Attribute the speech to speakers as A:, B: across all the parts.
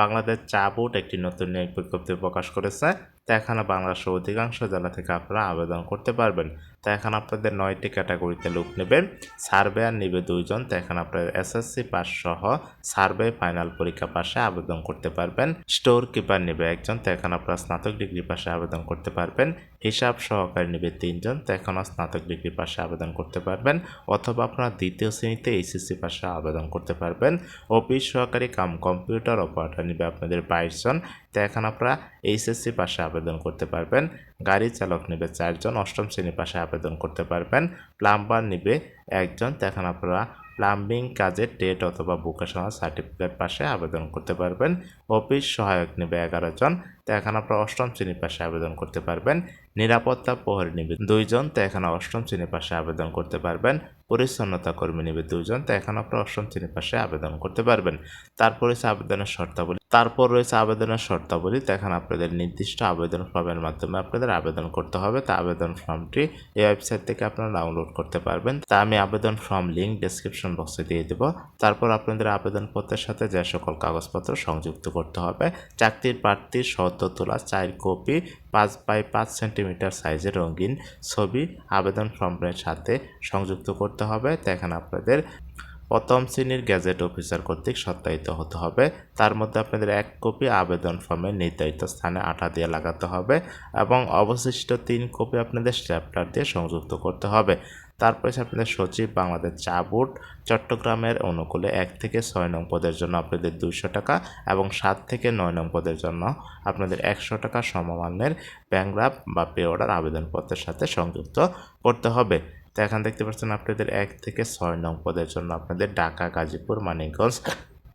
A: বাংলাদেশ চা বোর্ড একটি নতুন নিয়োগ বিজ্ঞপ্তি প্রকাশ করেছে। তো এখানে বাংলাদেশের অধিকাংশ জেলা থেকে আপনারা আবেদন করতে পারবেন। তো এখানে আপনাদের নয়টি ক্যাটাগরিতে লোক নেবেন সার্ভেয়ার নিবে দুইজন। তো এখন আপনাদের এসএসসি পাস সহ সার্ভে ফাইনাল পরীক্ষা পাশে আবেদন করতে পারবেন। স্টোর কিপার নেবে একজন। তো এখন আপনারা স্নাতক ডিগ্রি পাশে আবেদন করতে পারবেন। হিসাব সহকারী নেবে তিনজন। তো এখনও স্নাতক ডিগ্রি পাশে আবেদন করতে পারবেন। অথবা আপনারা দ্বিতীয় শ্রেণীতে এইচএসসি পাশে আবেদন করতে পারবেন। অফিস সহকারী কাম কম্পিউটার অপারেটর নিবে আপনাদের বাইশ জন। তো এখন আপনারা এইচএসসি পাশে আবেদন করতে পারবেন। গাড়ি চালক নেবে চারজন, অষ্টম শ্রেণি পাশে আবেদন করতে পারবেন। প্লাম্বার নিবে একজন। তো এখন আপনারা প্লাম্বিং কাজের ডেট অথবা ভোকেশনাল সার্টিফিকেট পাশে আবেদন করতে পারবেন। অফিস সহায়ক নেবে এগারো জন তো এখন আপনারা অষ্টম শ্রেণির পাশে আবেদন করতে পারবেন। নিরাপত্তা প্রহরী নেবে দুইজন তো এখানে অষ্টম শ্রেণির পাশে আবেদন করতে পারবেন। পরিচ্ছন্নতা কর্মী নেবে দুইজন তো এখন আপনারা অষ্টম শ্রেণির পাশে আবেদন করতে পারবেন। তারপরে আবেদনের শর্তাবলী তারপর রয়েছে আবেদনের শর্তাবলী। তো এখন আপনাদের নির্দিষ্ট আবেদন ফর্মের মাধ্যমে আপনাদের আবেদন করতে হবে। তা আবেদন ফর্মটি এই ওয়েবসাইট থেকে আপনারা ডাউনলোড করতে পারবেন। তা আমি আবেদন ফর্ম লিঙ্ক ডেসক্রিপশন বক্সে দিয়ে দেব। তারপর আপনাদের আবেদনপত্রের সাথে যে সকল কাগজপত্র সংযুক্ত করতে হবে। চাকরির প্রার্থীর সদ্য তোলা চার কপি, পাঁচ বাই পাঁচ সেন্টিমিটার সাইজের রঙিন ছবি আবেদন ফর্মের সাথে সংযুক্ত করতে হবে। তো এখানে আপনাদের প্রথম শ্রেণির গ্যাজেট অফিসার কর্তৃক সত্যায়িত হতে হবে। তার মধ্যে আপনাদের এক কপি আবেদন ফর্মের নির্ধারিত স্থানে আঠা দিয়ে লাগাতে হবে এবং অবশিষ্ট তিন কপি আপনাদের স্ট্যাপলার দিয়ে সংযুক্ত করতে হবে। তারপরে আপনাদের সচিব বাংলাদেশ চা বোর্ড, চট্টগ্রামের অনুকূলে এক থেকে ছয় নং পদের জন্য আপনাদের দুইশো টাকা এবং সাত থেকে নয় নং পদের জন্য আপনাদের একশো টাকা সমমানের ব্যাংরাপ বা পে অর্ডার আবেদনপত্রের সাথে সংযুক্ত করতে হবে। তো এখন দেখতে পাচ্ছেন আপনাদের এক থেকে ছয় নং পদের জন্য আপনাদের ঢাকা, গাজীপুর, মানিকগঞ্জ,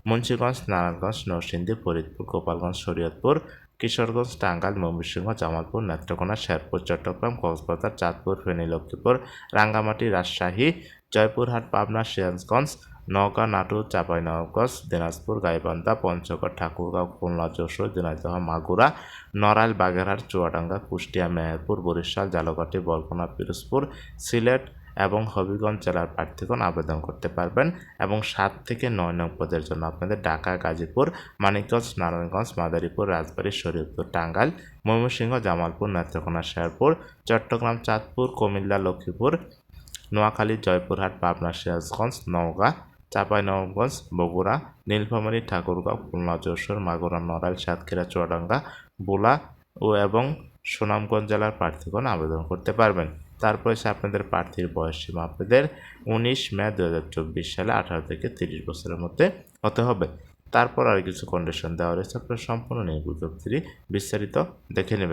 A: মুন্সিগঞ্জ, নারায়ণগঞ্জ, নরসিংদী, ফরিদপুর, গোপালগঞ্জ, শরীয়তপুর, কিশোরগঞ্জ, টাঙ্গাইল, ময়মনসিংহ, জামালপুর, নেত্রকোনা, শেরপুর, চট্টগ্রাম, কক্সবাজার, চাঁদপুর, ফেনী, লক্ষ্মীপুর, রাঙ্গামাটি, রাজশাহী, জয়পুরহাট, পাবনা, সিরাজগঞ্জ, নওগাঁ, নাটোর, চাঁপাইনবাবগঞ্জ, দিনাজপুর, গাইবান্ধা, পঞ্চগড়, ঠাকুরগাঁও, খুলনা, যশোর দিনাজদহ মাগুরা, নড়াইল, বাগেরহাট, চুয়াডাঙ্গা, কুষ্টিয়া, মেহেরপুর, বরিশাল জালকাঠি বরগুনা, পিরোজপুর, সিলেট এবং হবিগঞ্জ জেলার প্রার্থীগণ আবেদন করতে পারবেন এবং সাত থেকে নয় নং পদের জন্য আপনাদের ঢাকা, গাজীপুর, মানিকগঞ্জ, নারায়ণগঞ্জ, মাদারীপুর, রাজবাড়ী, শরীয়তপুর, টাঙ্গাইল, ময়মনসিংহ, জামালপুর, নেত্রকোনা, শেরপুর, চট্টগ্রাম, চাঁদপুর, কুমিল্লা, লক্ষ্মীপুর, নোয়াখালী, জয়পুরহাট, পাবনা, সিরাজগঞ্জ, নওগাঁ, চাঁপাইনবাবগঞ্জ, বগুড়া, নীলফামারী, ঠাকুরগাঁও, খুলনা, যশোর, মাগুরা, নড়াইল, সাতক্ষীরা, চুয়াডাঙ্গা, বোলা ও এবং সুনামগঞ্জ জেলার প্রার্থীগণ আবেদন করতে পারবেন। তারপরে সে আপনাদের প্রার্থীর বয়স সীমা আপনাদের উনিশ মে দু হাজার চব্বিশ সালে আঠারো থেকে তিরিশ বছরের মধ্যে হতে হবে। তারপর আর কিছু কন্ডিশন দেওয়া রয়েছে, আপনার সম্পূর্ণ নেই বিজ্ঞপ্তি বিস্তারিত দেখে নেবেন।